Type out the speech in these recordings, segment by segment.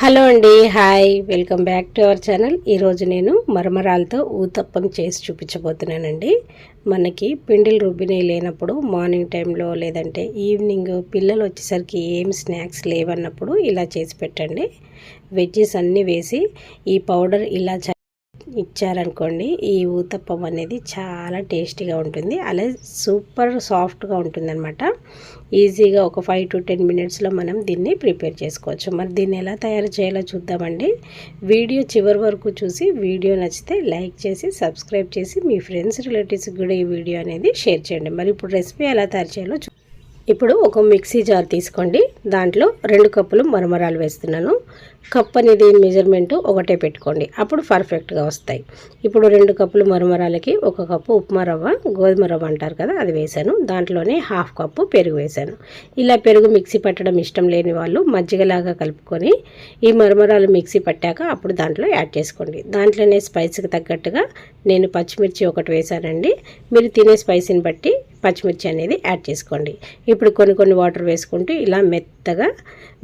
Hello అండి hi. Welcome back to our channel. ఈరోజు నేను మరమరాలతో ఊతప్పం చేసి చూపించబోతున్నానండి. మనకి పిండిలు రుబ్బినవి లేనప్పుడు మార్నింగ్ టైంలో లేదంటే ఈవినింగ్ పిల్లలు వచ్చేసరికి ఏం స్నాక్స్ లేవన్నప్పుడు ఇలా చేసి పెట్టండి. వెజ్జెస్ అన్నీ వేసి ఈ పౌడర్ ఇలా ఇచ్చారనుకోండి ఈ ఊతప్పం అనేది చాలా టేస్టీగా ఉంటుంది. అలాగే సూపర్ సాఫ్ట్గా ఉంటుంది అనమాట ఈజీగా ఒక ఫైవ్ టు టెన్ మినిట్స్లో మనం దీన్ని ప్రిపేర్ చేసుకోవచ్చు. మరి దీన్ని ఎలా తయారు చేయాలో చూద్దామండి. వీడియో చివరి వరకు చూసి వీడియో నచ్చితే లైక్ చేసి సబ్స్క్రైబ్ చేసి మీ ఫ్రెండ్స్ రిలేటివ్స్కి కూడా ఈ వీడియో అనేది షేర్ చేయండి. మరి ఇప్పుడు రెసిపీ ఎలా తయారు చేయాలో ఇప్పుడు ఒక మిక్సీ జార్ తీసుకోండి. దాంట్లో రెండు కప్పులు మరమరాలు వేస్తున్నాను. కప్ అనేది మెజర్మెంట్ ఒకటే పెట్టుకోండి. అప్పుడు పర్ఫెక్ట్గా వస్తాయి. ఇప్పుడు రెండు కప్పులు మరమరాలకి ఒక కప్పు ఉప్మా రవ్వ గోధుమ రవ్వ అంటారు కదా అది వేశాను. దాంట్లోనే హాఫ్ కప్పు పెరుగు వేశాను. ఇలా పెరుగు మిక్సీ పట్టడం ఇష్టం లేని వాళ్ళు మజ్జిగలాగా కలుపుకొని ఈ మరమరాలు మిక్సీ పట్టాక అప్పుడు దాంట్లో యాడ్ చేసుకోండి. దాంట్లోనే స్పైస్కి తగ్గట్టుగా నేను పచ్చిమిర్చి ఒకటి వేశానండి. మీరు తినే స్పైసీని బట్టి పచ్చిమిర్చి అనేది యాడ్ చేసుకోండి. ఇప్పుడు కొన్ని కొన్ని వాటర్ వేసుకుంటూ ఇలా మెత్తగా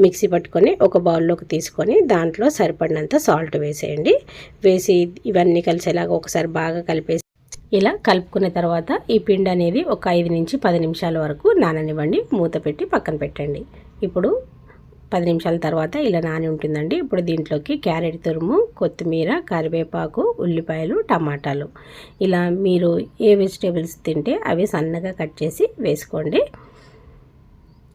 మిక్సీ పట్టుకొని ఒక బౌల్లోకి తీసుకొని దాంట్లో సరిపడినంత సాల్ట్ వేసేయండి. వేసి ఇవన్నీ కలిసేలాగా ఒకసారి బాగా కలిపేసి ఇలా కలుపుకున్న తర్వాత ఈ పిండి అనేది ఒక ఐదు నుంచి పది నిమిషాల వరకు నాననివ్వండి. మూత పెట్టి పక్కన పెట్టండి. ఇప్పుడు పది నిమిషాల తర్వాత ఇలా నాని ఉంటుందండి. ఇప్పుడు దీంట్లోకి క్యారెట్ తురుము కొత్తిమీర కరివేపాకు ఉల్లిపాయలు టమాటాలు. ఇలా మీరు ఏ వెజిటేబుల్స్ తింటే అవి సన్నగా కట్ చేసి వేసుకోండి.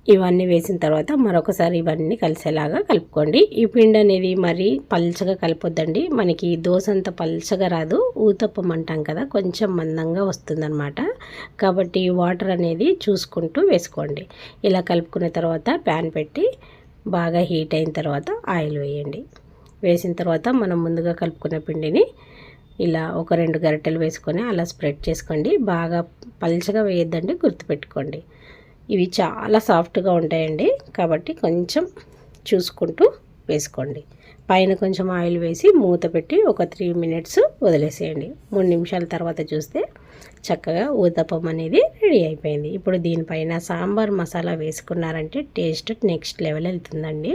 ఇవన్నీ వేసిన తర్వాత మరొకసారి ఇవన్నీ కలిసేలాగా కలుపుకోండి. ఈ పిండి అనేది మరీ పల్చగా కలిపొద్దండి. మనకి దోశ అంత పల్చగా రాదు. ఊతప్పం అంటాం కదా కొంచెం మందంగా వస్తుందన్నమాట. కాబట్టి వాటర్ అనేది చూసుకుంటూ వేసుకోండి. ఇలా కలుపుకున్న తర్వాత ప్యాన్ పెట్టి బాగా హీట్ అయిన తర్వాత ఆయిల్ వేయండి. వేసిన తర్వాత మనం ముందుగా కలుపుకున్న పిండిని ఇలా ఒక రెండు గరిటెలు వేసుకొని అలా స్ప్రెడ్ చేసుకోండి. బాగా పల్చగా వేయొద్దండి గుర్తుపెట్టుకోండి. ఇవి చాలా సాఫ్ట్గా ఉంటాయండి. కాబట్టి కొంచెం చూసుకుంటూ వేసుకోండి. పైన కొంచెం ఆయిల్ వేసి మూత పెట్టి ఒక త్రీ మినిట్స్ వదిలేసేయండి. మూడు నిమిషాల తర్వాత చూస్తే చక్కగా ఊతప్పం అనేది రెడీ అయిపోయింది. ఇప్పుడు దీనిపైన సాంబార్ మసాలా వేసుకున్నారంటే టేస్ట్ నెక్స్ట్ లెవెల్ వెళ్తుందండి.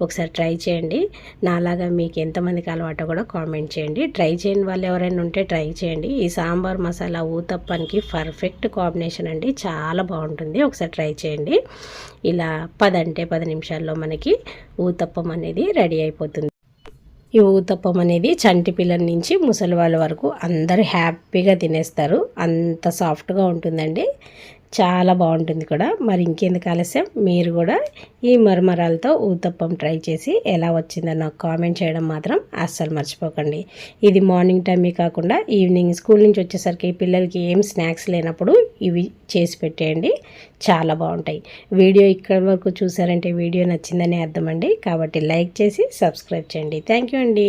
ఒకసారి ట్రై చేయండి. నాలాగా మీకు ఎంతమందికి అలవాటు కూడా కామెంట్ చేయండి. ట్రై చేయని వాళ్ళు ఎవరైనా ఉంటే ట్రై చేయండి. ఈ సాంబార్ మసాలా ఊతప్పానికి పర్ఫెక్ట్ కాంబినేషన్ అండి. చాలా బాగుంటుంది. ఒకసారి ట్రై చేయండి. ఇలా పదంటే పది నిమిషాల్లో మనకి ఊతప్పం అనేది రెడీ అయిపోతుంది. ఈ ఊతప్పం అనేది చంటి పిల్లల నుంచి ముసలి వాళ్ళ వరకు అందరూ హ్యాపీగా తినేస్తారు. అంత సాఫ్ట్గా ఉంటుందండి. చాలా బాగుంటుంది కూడా. మరి ఇంకెందుకు ఆలస్యం? మీరు కూడా ఈ మరమరాలతో ఊతప్పం ట్రై చేసి ఎలా వచ్చిందో నాకు కామెంట్ చేయడం మాత్రం అస్సలు మర్చిపోకండి. ఇది మార్నింగ్ టైమే కాకుండా ఈవినింగ్ స్కూల్ నుంచి వచ్చేసరికి పిల్లలకి ఏం స్నాక్స్ లేనప్పుడు ఇవి చేసి పెట్టేయండి. చాలా బాగుంటాయి. వీడియో ఇక్కడ వరకు చూసారంటే వీడియో నచ్చిందని అర్థమండి కాబట్టి లైక్ చేసి సబ్స్క్రైబ్ చేయండి. థ్యాంక్ అండి.